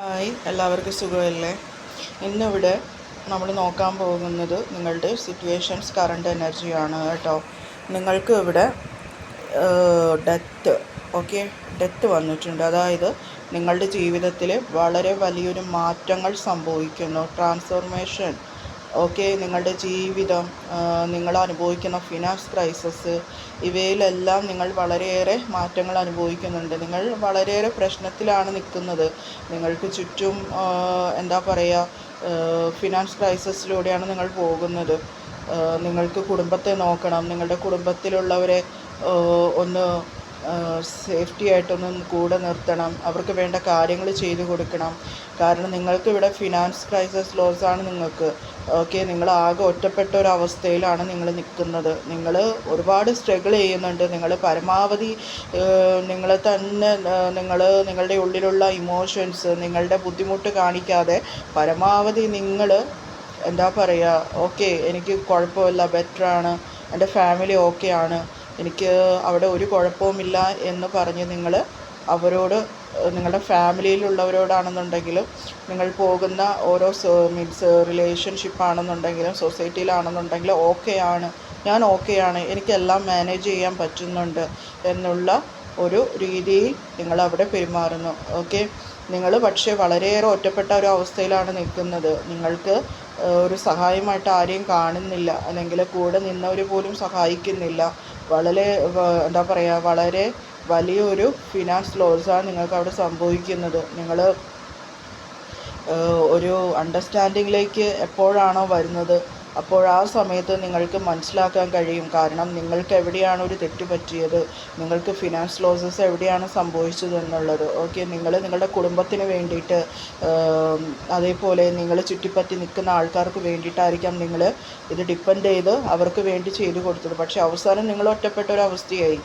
Hi എല്ലാവർക്കും സുഖമല്ലേ? ഇന്നിവിടെ നമ്മൾ നോക്കാൻ പോകുന്നത് നിങ്ങളുടെ സിറ്റുവേഷൻസ് കറണ്ട് എനർജിയാണ് കേട്ടോ. നിങ്ങൾക്ക് ഇവിടെ ഡെത്ത് ഓക്കെ ഡെത്ത് വന്നിട്ടുണ്ട്. അതായത് നിങ്ങളുടെ ജീവിതത്തിൽ വളരെ വലിയൊരു മാറ്റങ്ങൾ സംഭവിക്കുന്നു. ട്രാൻസ്ഫോർമേഷൻ ഓക്കെ നിങ്ങളുടെ ജീവിതം നിങ്ങൾ അനുഭവിക്കുന്ന ഫിനാൻസ് ക്രൈസിസ് ഇവയിലെല്ലാം നിങ്ങൾ വളരെയേറെ മാറ്റങ്ങൾ അനുഭവിക്കുന്നുണ്ട്. നിങ്ങൾ വളരെയേറെ പ്രശ്നത്തിലാണ് നിൽക്കുന്നത്. നിങ്ങൾക്ക് ചുറ്റും എന്താ പറയുക ഫിനാൻസ് ക്രൈസിസിലൂടെയാണ് നിങ്ങൾ പോകുന്നത്. നിങ്ങൾക്ക് കുടുംബത്തെ നോക്കണം. നിങ്ങളുടെ കുടുംബത്തിലുള്ളവരെ ഒന്ന് സേഫ്റ്റി ആയിട്ടൊന്നും കൂടെ നിർത്തണം. അവർക്ക് വേണ്ട കാര്യങ്ങൾ ചെയ്തു കൊടുക്കണം. കാരണം നിങ്ങൾക്ക് ഇവിടെ ഫിനാൻസ് ക്രൈസിസ് ലോസ് ആണ് നിങ്ങൾക്ക്. ഓക്കെ നിങ്ങൾ ആകെ ഒറ്റപ്പെട്ട ഒരു അവസ്ഥയിലാണ് നിങ്ങൾ നിൽക്കുന്നത്. നിങ്ങൾ ഒരുപാട് സ്ട്രഗിൾ ചെയ്യുന്നുണ്ട്. നിങ്ങൾ പരമാവധി നിങ്ങൾ തന്നെ നിങ്ങൾ നിങ്ങളുടെ ഉള്ളിലുള്ള ഇമോഷൻസ് നിങ്ങളുടെ ബുദ്ധിമുട്ട് കാണിക്കാതെ പരമാവധി നിങ്ങൾ എന്താ പറയുക ഓക്കെ എനിക്ക് കുഴപ്പമില്ല ബെറ്ററാണ് എന്റെ ഫാമിലി ഓക്കെ ആണ്. എനിക്ക് അവിടെ ഒരു കുഴപ്പവുമില്ല എന്ന് പറഞ്ഞ് നിങ്ങൾ അവരോട് നിങ്ങളുടെ ഫാമിലിയിലുള്ളവരോടാണെന്നുണ്ടെങ്കിലും നിങ്ങൾ പോകുന്ന ഓരോ മീൻസ് റിലേഷൻഷിപ്പ് ആണെന്നുണ്ടെങ്കിലും സൊസൈറ്റിയിലാണെന്നുണ്ടെങ്കിലും ഓക്കെ ആണ് ഞാൻ ഓക്കെ ആണ് എനിക്കെല്ലാം മാനേജ് ചെയ്യാൻ പറ്റുന്നുണ്ട് എന്നുള്ള ഒരു രീതിയിൽ നിങ്ങൾ അവിടെ പെരുമാറുന്നു. ഓക്കെ? നിങ്ങൾ പക്ഷേ വളരെയേറെ ഒറ്റപ്പെട്ട ഒരു അവസ്ഥയിലാണ് നിൽക്കുന്നത്. നിങ്ങൾക്ക് ഒരു സഹായമായിട്ട് ആരെയും കാണുന്നില്ല. അല്ലെങ്കിൽ കൂടെ നിന്നവർ പോലും സഹായിക്കുന്നില്ല. വളരെ എന്താ പറയുക വളരെ വലിയൊരു ഫിനാൻസ് ലോസാണ് നിങ്ങൾക്ക് അവിടെ സംഭവിക്കുന്നത് നിങ്ങൾ ഒരു അണ്ടർസ്റ്റാൻഡിങ്ങിലേക്ക് എപ്പോഴാണോ വരുന്നത്? അപ്പോൾ ആ സമയത്ത് നിങ്ങൾക്ക് മനസ്സിലാക്കാൻ കഴിയും. കാരണം നിങ്ങൾക്ക് എവിടെയാണ് ഒരു തെറ്റ് പറ്റിയത്? നിങ്ങൾക്ക് ഫിനാൻസ് ലോസസ് എവിടെയാണ് സംഭവിച്ചത് എന്നുള്ളത്. ഓക്കെ നിങ്ങൾ നിങ്ങളുടെ കുടുംബത്തിന് വേണ്ടിയിട്ട് അതേപോലെ നിങ്ങൾ ചുറ്റിപ്പറ്റി നിൽക്കുന്ന ആൾക്കാർക്ക് വേണ്ടിയിട്ടായിരിക്കാം നിങ്ങൾ ഇത് ഡിപ്പെൻഡ് ചെയ്ത് അവർക്ക് വേണ്ടി ചെയ്തു കൊടുത്തത്. പക്ഷേ അവസാനം നിങ്ങൾ ഒറ്റപ്പെട്ട ഒരു അവസ്ഥയായി.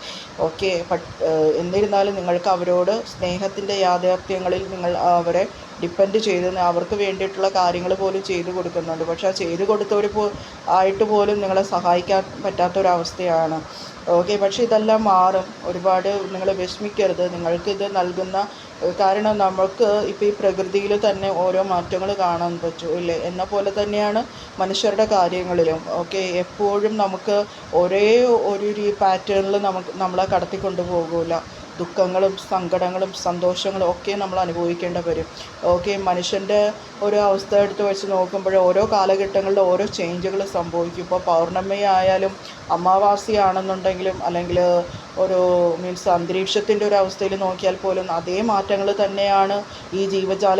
ഓക്കെ എന്നിരുന്നാലും നിങ്ങൾക്ക് അവരോട് സ്നേഹത്തിന്റെ യാഥാർത്ഥ്യങ്ങളിൽ നിങ്ങൾ അവരെ ഡിപ്പെൻഡ് ചെയ്ത് അവർക്ക് വേണ്ടിയിട്ടുള്ള കാര്യങ്ങൾ പോലും ചെയ്തു കൊടുക്കുന്നുണ്ട്. പക്ഷെ ആ ചെയ്തു കൊടുത്തവർ പോ ആയിട്ട് പോലും നിങ്ങളെ സഹായിക്കാൻ പറ്റാത്തൊരവസ്ഥയാണ്. ഓക്കെ പക്ഷേ ഇതെല്ലാം മാറും. ഒരുപാട് നിങ്ങൾ വിഷമിക്കരുത്. നിങ്ങൾക്കിത് നൽകുന്ന കാരണം നമുക്ക് ഇപ്പോൾ ഈ പ്രകൃതിയിൽ തന്നെ ഓരോ മാറ്റങ്ങൾ കാണാൻ പറ്റും ഇല്ലേ? എന്ന പോലെ തന്നെയാണ് മനുഷ്യരുടെ കാര്യങ്ങളിലും. ഓക്കെ എപ്പോഴും നമുക്ക് ഒരേ ഒരു പാറ്റേണിൽ നമുക്ക് നമ്മളെ കടത്തിക്കൊണ്ട് പോകില്ല ദുഃഖങ്ങളും സങ്കടങ്ങളും സന്തോഷങ്ങളും ഒക്കെ നമ്മൾ അനുഭവിക്കേണ്ടി വരും. ഓക്കെ മനുഷ്യന്റെ ഒരു അവസ്ഥ എടുത്ത് വെച്ച് നോക്കുമ്പോൾ ഓരോ കാലഘട്ടങ്ങളിൽ ഓരോ ചേഞ്ചുകൾ സംഭവിക്കും. ഇപ്പോൾ പൗർണമി ആയാലും അമാവാസിയാണെന്നുണ്ടെങ്കിലും അല്ലെങ്കിൽ ഒരു മീൻസ് അന്തരീക്ഷത്തിന്റെ ഒരു അവസ്ഥയിൽ നോക്കിയാൽ പോലും അതേ മാറ്റങ്ങൾ തന്നെയാണ് ഈ ജീവജാല